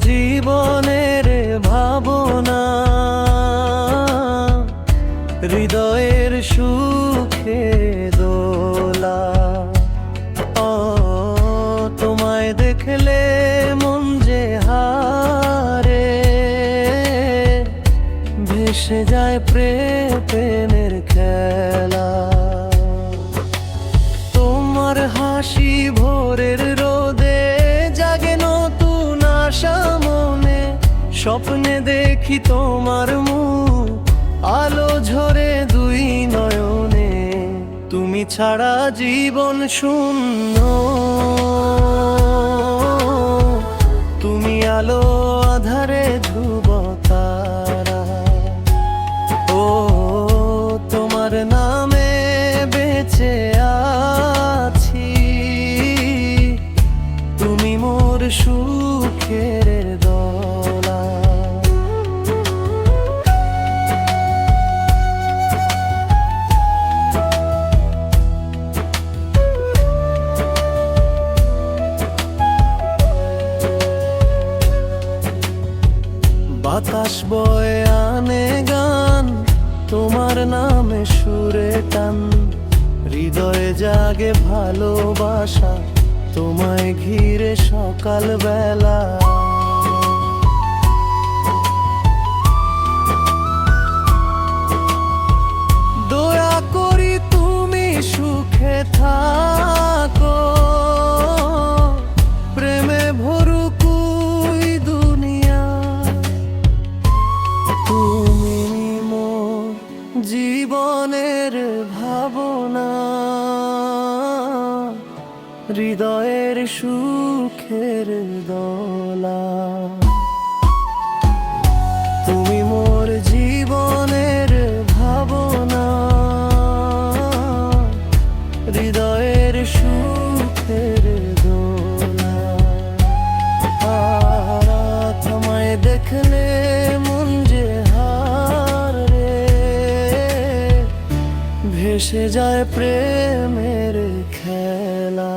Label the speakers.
Speaker 1: জীবনের ভাবনা। হৃদয়ের সুখে দোলা। ও, তোমায় দেখলে মন যে হারে। ভেসে যায় প্রেমের খেলা। তোমার হাসি ভোরের স্বপ্নে দেখি তোমার মুখ, আলো ঝরে দুই নয়নে। তুমি ছাড়া জীবন শূন্য। তুমি আলো আধারে ধ্রুব তারা ও, তোমার নামে বেঁচে আছি। তুমি মোর সুখের বাতাস বয়ে আনে গান তোমার নামে সুরে টান। হৃদয়ে জাগে ভালোবাসা তোমায় ঘিরে সকাল তুমি মোর জীবনের ভাবনা হৃদয়ের সুখের দলা। মিশে যায় প্রেমের খেলা।